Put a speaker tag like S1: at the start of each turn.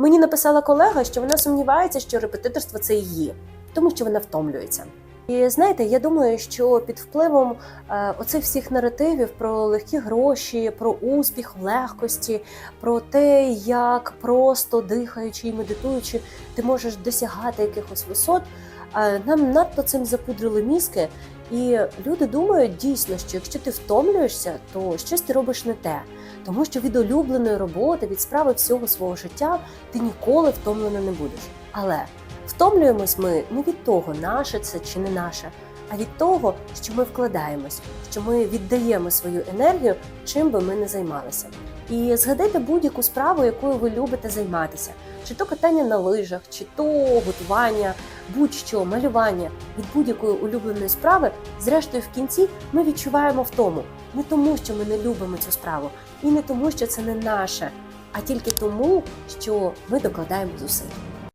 S1: Мені написала колега, що вона сумнівається, що репетиторство це її, тому що вона втомлюється. І знаєте, я думаю, що під впливом е, оцих всіх наративів про легкі гроші, про успіх в легкості, про те, як просто дихаючи і медитуючи, ти можеш досягати якихось висот. е, Нам надто цим запудрили мізки, і люди думають дійсно, що якщо ти втомлюєшся, то щось ти робиш не те, тому що від улюбленої роботи, від справи всього свого життя ти ніколи втомлено не будеш. Але втомлюємось ми не від того, наше це чи не наше, а від того, що ми вкладаємось, що ми віддаємо свою енергію, чим би ми не займалися. І згадайте будь-яку справу, якою ви любите займатися, чи то катання на лижах, чи то готування, будь-що малювання від будь-якої улюбленої справи. Зрештою, в кінці ми відчуваємо втому не тому, що ми не любимо цю справу, і не тому, що це не наше, а тільки тому, що ми докладаємо зусиль.